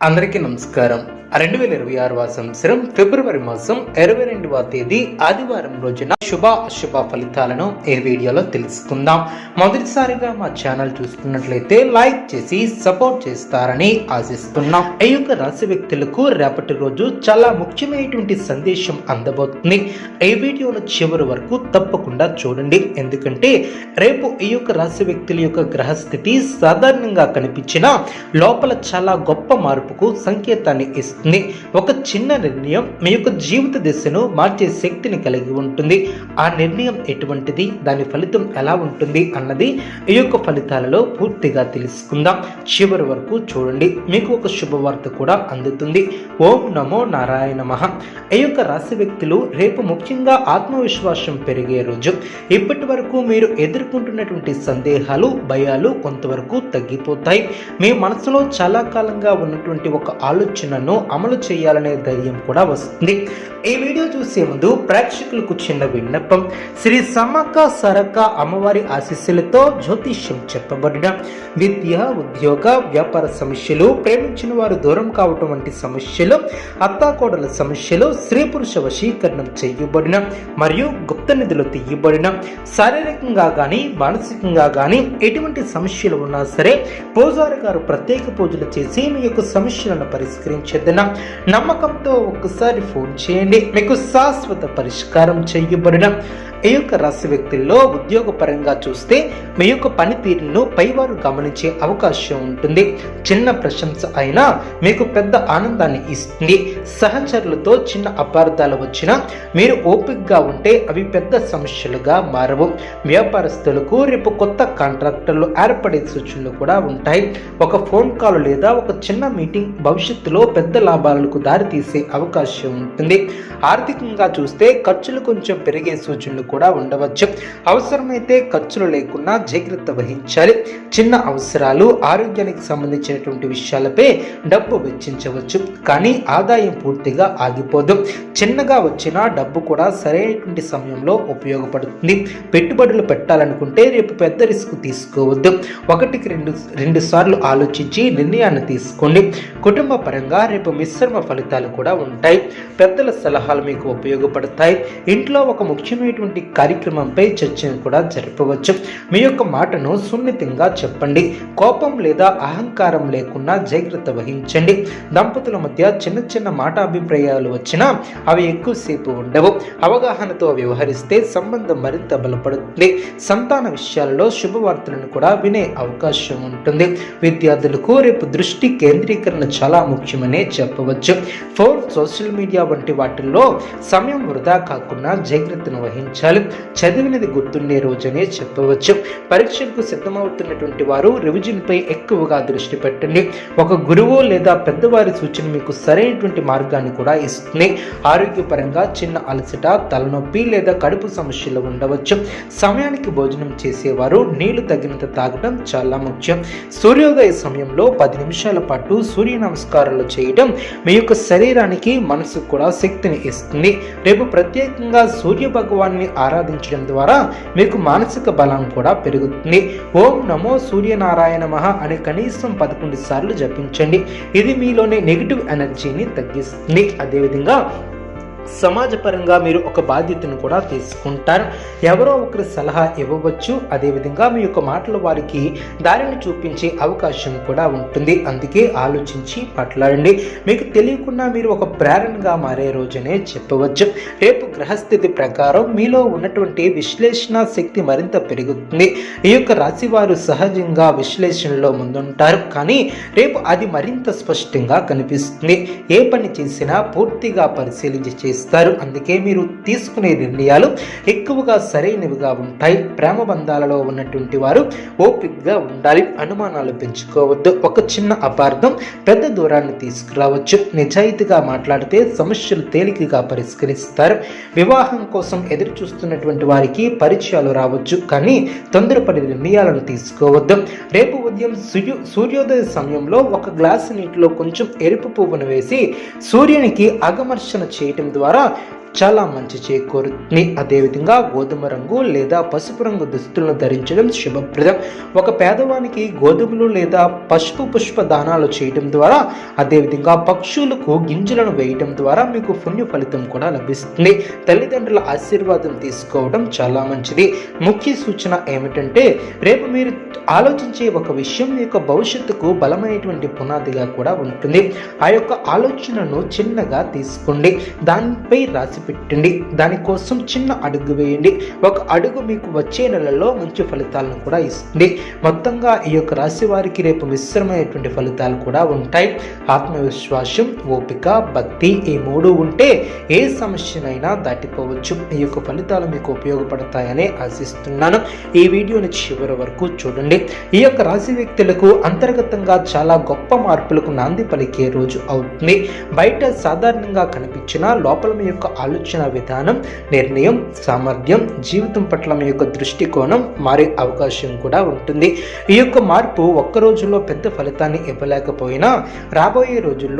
అందరికీ నమస్కారం. రెండు వేల ఇరవై ఆరు సంవత్సరం ఫిబ్రవరి మాసం ఇరవై రెండవ తేదీ ఆదివారం రోజున శుభ అశుభ ఫలితాలను ఈ వీడియోలో తెలుసుకుందాం. మొదటిసారిగా మా ఛానల్ చూస్తున్నట్లయితే లైక్ చేసి సపోర్ట్ చేస్తారని ఆశిస్తున్నాం. ఈ యొక్క రాశి వ్యక్తులకు రేపటి రోజు చాలా ముఖ్యమైనటువంటి సందేశం అందబోతుంది. ఈ వీడియోలో చివరి వరకు తప్పకుండా చూడండి. ఎందుకంటే రేపు ఈ యొక్క రాశి వ్యక్తుల యొక్క గ్రహస్థితి సాధారణంగా కనిపించిన లోపల చాలా గొప్ప మార్పుకు సంకేతాన్ని ఇస్తుంది. ఒక చిన్న నిర్ణయం మీ యొక్క జీవిత దిశను మార్చే శక్తిని కలిగి ఉంటుంది. ఆ నిర్ణయం ఎటువంటిది? దాని ఫలితం ఎలా ఉంటుంది అన్నది ఈ యొక్క ఫలితాలలో పూర్తిగా తెలుసుకుందాం. చివరి వరకు చూడండి. మీకు ఒక శుభవార్త కూడా అందుతుంది. ఓం నమో నారాయణ మహ ఈ యొక్క రాశి వ్యక్తులు రేపు ముఖ్యంగా ఆత్మవిశ్వాసం పెరిగే రోజు. ఇప్పటి వరకు మీరు ఎదుర్కొంటున్నటువంటి సందేహాలు భయాలు కొంతవరకు తగ్గిపోతాయి. మీ మనసులో చాలా కాలంగా ఉన్నటువంటి ఒక ఆలోచనను అమలు చేయాలనే ధైర్యం కూడా వస్తుంది. ఈ వీడియో చూసే ముందు ప్రేక్షకులకు చిన్న విన్నపం. శ్రీ సమ్మక్క సరక అమ్మవారి ఆశీస్సులతో జ్యోతిష్యం చెప్పబడిన విద్య ఉద్యోగ వ్యాపార సమస్యలు ప్రేమించిన వారు దూరం కావటం వంటి సమస్యలు అత్తాకోడల సమస్యలు స్త్రీ పురుష వశీకరణం చేయబడిన మరియు గుప్త నిధులు తీయబడిన శారీరకంగా కానీ మానసికంగా కానీ ఎటువంటి సమస్యలు ఉన్నా సరే పూజారి గారు ప్రత్యేక పూజలు చేసి మీ యొక్క సమస్యలను నమ్మకంతో ఒక్కసారి ఫోన్ చేయండి. మీకు శాశ్వత పరిష్కారం చేయబడిన ఈ యొక్క రాశి వ్యక్తుల్లో ఉద్యోగపరంగా చూస్తే మీ యొక్క పనితీరును పైవారు గమనించే అవకాశం ఉంటుంది. చిన్న ప్రశంస అయినా మీకు పెద్ద ఆనందాన్ని ఇస్తుంది. సహచరులతో చిన్న అపార్థాలు వచ్చినా మీరు ఓపికగా ఉంటే అవి పెద్ద సమస్యలుగా మారవు. వ్యాపారస్తులకు రేపు కొత్త కాంట్రాక్టర్లు ఏర్పడే సూచనలు కూడా ఉంటాయి. ఒక ఫోన్ కాల్ లేదా ఒక చిన్న మీటింగ్ భవిష్యత్తులో పెద్ద లాభాలకు దారితీసే అవకాశం ఉంటుంది. ఆర్థికంగా చూస్తే ఖర్చులు కొంచెం పెరిగే సూచనలు కూడా ఉండవచ్చు. అవసరమైతే ఖర్చులు లేకుండా జాగ్రత్త వహించాలి. చిన్న అవసరాలు ఆరోగ్యానికి సంబంధించినటువంటి విషయాలపై డబ్బు వెచ్చించవచ్చు. కానీ ఆదాయం పూర్తిగా ఆగిపోదు. చిన్నగా వచ్చిన డబ్బు కూడా సరైనటువంటి సమయంలో ఉపయోగపడుతుంది. పెట్టుబడులు పెట్టాలనుకుంటే రేపు పెద్ద రిస్క్ తీసుకోవద్దు. ఒకటికి రెండు రెండు సార్లు ఆలోచించి నిర్ణయాన్ని తీసుకోండి. కుటుంబ పరంగా రేపు మిశ్రమ ఫలితాలు కూడా ఉంటాయి. పెద్దల సలహాలు మీకు ఉపయోగపడతాయి. ఇంట్లో ఒక ముఖ్యమైనటువంటి కార్యక్రమంపై చర్చను కూడా జరపవచ్చు. మీ యొక్క మాటను సున్నితంగా చెప్పండి. కోపం లేదా అహంకారం లేకుండా జాగ్రత్త వహించండి. దంపతుల మధ్య చిన్న చిన్న మాట అభిప్రాయాలు వచ్చినా అవి ఎక్కువసేపు ఉండవు. అవగాహనతో వ్యవహరిస్తే సంబంధం మరింత బలపడుతుంది. సంతాన విషయాలలో శుభవార్తలను కూడా వినే అవకాశం ఉంటుంది. విద్యార్థులకు రేపు దృష్టి కేంద్రీకరణ చాలా ముఖ్యమనే చెప్పవచ్చు. ఫోన్ సోషల్ మీడియా వంటి వాటిల్లో సమయం వృధా కాకుండా జాగ్రత్తను వహించాలి. చదివినది గుర్తుండే రోజనే చెప్పవచ్చు. పరీక్షలకు సిద్ధమవుతున్నటువంటి వారు రివిజన్పై ఎక్కువగా దృష్టి పెట్టండి. ఒక గురువు లేదా పెద్దవారి సూచన మీకు సరైనటువంటి మార్గాన్ని కూడా ఇస్తుంది. ఆరోగ్యపరంగా చిన్న అలసట తలనొప్పి లేదా కడుపు సమస్యలు ఉండవచ్చు. సమయానికి భోజనం చేసేవారు నీళ్ళు తగినంత తాగడం చాలా ముఖ్యం. సూర్యోదయ సమయంలో పది నిమిషాల పాటు సూర్య నమస్కారాలు చేయడం మీ యొక్క శరీరానికి మనసుకు కూడా శక్తిని ఇస్తుంది. రేపు ప్రత్యేకంగా సూర్య భగవాన్ని ఆరాధించడం ద్వారా మీకు మానసిక బలం కూడా పెరుగుతుంది. ఓం నమో సూర్యనారాయణ మహ అని కనీసం పదకొండు సార్లు జపించండి. ఇది మీలోని నెగిటివ్ ఎనర్జీని తగ్గిస్తుంది. అదేవిధంగా సమాజపరంగా మీరు ఒక బాధ్యతను కూడా తీసుకుంటారు. ఎవరో ఒకరి సలహా ఇవ్వవచ్చు. అదేవిధంగా మీ యొక్క మాటలు వారికి దారిని చూపించే అవకాశం కూడా ఉంటుంది. అందుకే ఆలోచించి మాట్లాడండి. మీకు తెలియకుండా మీరు ఒక ప్రేరణగా మారే రోజునే చెప్పవచ్చు. రేపు గ్రహస్థితి ప్రకారం మీలో ఉన్నటువంటి విశ్లేషణ శక్తి మరింత పెరుగుతుంది. ఈ యొక్క రాశి వారు సహజంగా విశ్లేషణలో ముందుంటారు. కానీ రేపు అది మరింత స్పష్టంగా కనిపిస్తుంది. ఏ పని చేసినా పూర్తిగా పరిశీలించి ఇస్తారు. అందుకే మీరు తీసుకునే నిర్ణయాలు ఎక్కువగా సరైనవిగా ఉంటాయి. ప్రేమ బంధాలలో ఉన్నటువంటి వారు ఓపిక్గా ఉండాలి. అనుమానాలు పెంచుకోవద్దు. ఒక చిన్న అపార్థం పెద్ద దూరాన్ని తీసుకురావచ్చు. నిజాయితీగా మాట్లాడితే సమస్యలు తేలికగా పరిష్కరిస్తారు. వివాహం కోసం ఎదురు చూస్తున్నటువంటి వారికి పరిచయాలు రావచ్చు. కానీ తొందరపడి నిర్ణయాలను తీసుకోవద్దు. రేపు ఉదయం సూర్యోదయ సమయంలో ఒక గ్లాసు నీటిలో కొంచెం ఎరుపు పువ్వును వేసి సూర్యునికి అగమర్శన చేయటం ద్వారా చాలా మంచి చేకూరుతుంది అదేవిధంగా గోధుమ రంగు లేదా పసుపు రంగు దుస్తులను ధరించడం శుభప్రదం. ఒక పేదవానికి గోధుమలు లేదా పసుపు పుష్ప దానాలు చేయడం ద్వారా అదేవిధంగా పక్షులకు గింజలను వేయడం ద్వారా మీకు పుణ్య ఫలితం కూడా లభిస్తుంది. తల్లిదండ్రుల ఆశీర్వాదం తీసుకోవడం చాలా మంచిది. ముఖ్య సూచన ఏమిటంటే రేపు మీరు ఆలోచించే ఒక విషయం మీ యొక్క భవిష్యత్తుకు బలమైనటువంటి పునాదిగా కూడా ఉంటుంది. ఆ యొక్క ఆలోచనను చిన్నగా తీసుకోండి. దానిపై రాసి పెట్టండి. దానికోసం చిన్న అడుగు వేయండి. ఒక అడుగు మీకు వచ్చే నెలలో మంచి ఫలితాలను కూడా ఇస్తుంది. మొత్తంగా ఈ యొక్క రాశి వారికి రేపు మిశ్రమైనటువంటి ఫలితాలు కూడా ఉంటాయి. ఆత్మవిశ్వాసం ఓపిక భక్తి ఈ మూడు ఉంటే ఏ సమస్యనైనా దాటిపోవచ్చు. ఈ యొక్క ఫలితాలు మీకు ఉపయోగపడతాయని ఆశిస్తున్నాను. ఈ వీడియోని చివరి వరకు చూడండి. ఈ యొక్క రాశి వ్యక్తులకు అంతర్గతంగా చాలా గొప్ప మార్పులకు నాంది పలికే రోజు అవుతుంది. బయట సాధారణంగా కనిపించిన లోపల మీ యొక్క ఆలోచన విధానం నిర్ణయం సామర్థ్యం జీవితం పట్ల మీ యొక్క దృష్టికోణం మారే అవకాశం కూడా ఉంటుంది. ఈ యొక్క మార్పు ఒక్క రోజుల్లో పెద్ద ఫలితాన్ని ఇవ్వలేకపోయినా రాబోయే రోజుల్లో